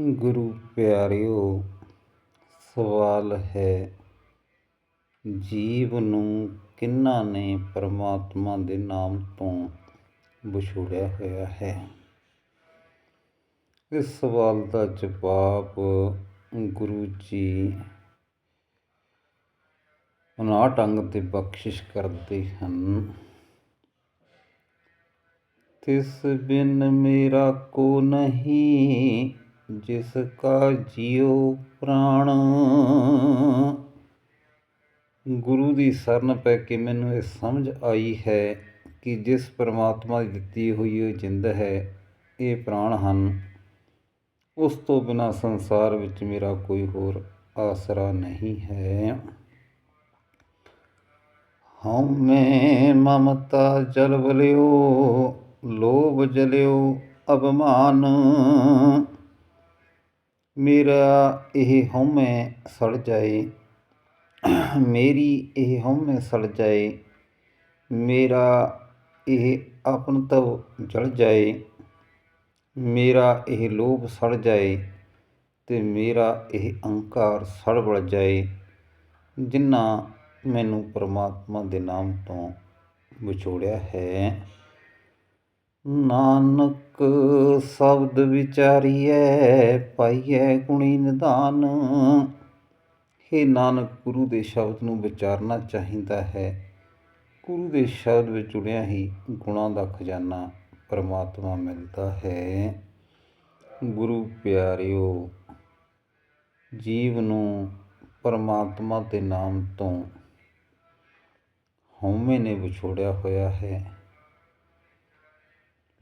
ਗੁਰੂ ਪਿਆਰਿਓ, ਸਵਾਲ ਹੈ, ਜੀਵ ਨੂੰ ਕਿਹਨਾਂ ਨੇ ਪਰਮਾਤਮਾ ਦੇ ਨਾਮ ਤੋਂ ਵਿਛੋੜਿਆ ਹੋਇਆ ਹੈ? ਇਸ ਸਵਾਲ ਦਾ ਜਵਾਬ ਗੁਰੂ ਜੀ ਉਨਾਹਠ ਅੰਗ ਤੇ ਬਖਸ਼ਿਸ਼ ਕਰਦੇ ਹਨ। ਤਿਸ ਬਿਨ ਮੇਰਾ ਕੋ ਨਹੀਂ ਜਿਸ ਕਾ ਜਿਉ ਪ੍ਰਾਣ। ਗੁਰੂ ਦੀ ਸ਼ਰਨ ਪੈ ਕੇ ਮੈਨੂੰ ਇਹ ਸਮਝ ਆਈ ਹੈ ਕਿ ਜਿਸ ਪਰਮਾਤਮਾ ਦੀ ਦਿੱਤੀ ਹੋਈ ਉਹ ਜਿੰਦ ਹੈ, ਇਹ ਪ੍ਰਾਣ ਹਨ। ਉਸ ਤੋਂ ਬਿਨਾ ਸੰਸਾਰ ਵਿੱਚ ਮੇਰਾ ਕੋਈ ਹੋਰ ਆਸਰਾ ਨਹੀਂ ਹੈ। ਹਉਮੈ ਮਮਤਾ ਜਲਵਲਿਓ ਲੋਭ ਜਲਿਓ ਅਭਮਾਨ ਮੇਰਾ ਇਹ ਹਉਮੈ ਸੜ ਜਾਏ, ਮੇਰੀ ਇਹ ਹਉਮੈ ਸੜ ਜਾਏ, ਮੇਰਾ ਇਹ ਆਪਨਤਵ ਜਲ ਜਾਏ, ਮੇਰਾ ਇਹ ਲੋਭ ਸੜ ਜਾਏ ਤੇ ਮੇਰਾ ਇਹ ਅਹੰਕਾਰ ਸੜ ਜਾਏ ਜਿਨ੍ਹਾਂ ਮੈਨੂੰ ਪਰਮਾਤਮਾ ਦੇ ਨਾਮ ਤੋਂ ਵਿਛੋੜਿਆ ਹੈ। ਨਾਨਕ ਸ਼ਬਦ ਵਿਚਾਰੀਐ, ਪਾਈਐ ਗੁਣੀ ਨਿਦਾਨ। हे ਨਾਨਕ, ਗੁਰੂ ਦੇ ਸ਼ਬਦ ਨੂੰ ਵਿਚਾਰਨਾ ਚਾਹੀਦਾ ਹੈ। ਗੁਰੂ ਦੇ ਸ਼ਬਦ ਵਿੱਚ ਜੁੜਿਆ ਹੀ ਗੁਣਾਂ ਦਾ ਖਜ਼ਾਨਾ ਪਰਮਾਤਮਾ ਮਿਲਦਾ ਹੈ। ਗੁਰੂ ਪਿਆਰਿਓ, ਜੀਵ ਨੂੰ ਪਰਮਾਤਮਾ ਦੇ ਨਾਮ ਤੋਂ ਹਉਮੈ ਨੇ ਵਿਛੋੜਿਆ ਹੋਇਆ ਹੈ।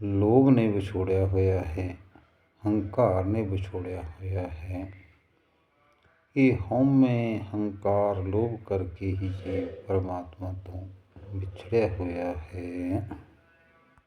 ਲੋਭ ਨੇ ਵਿਛੋੜਿਆ ਹੋਇਆ ਹੈ, ਹੰਕਾਰ ਨੇ ਵਿਛੋੜਿਆ ਹੋਇਆ ਹੈ। ਇਹ ਹਉਮੈ ਹੰਕਾਰ ਲੋਭ ਕਰਕੇ ਹੀ ਜੀਵ ਪਰਮਾਤਮਾ ਤੋਂ ਵਿਛੜਿਆ ਹੋਇਆ ਹੈ।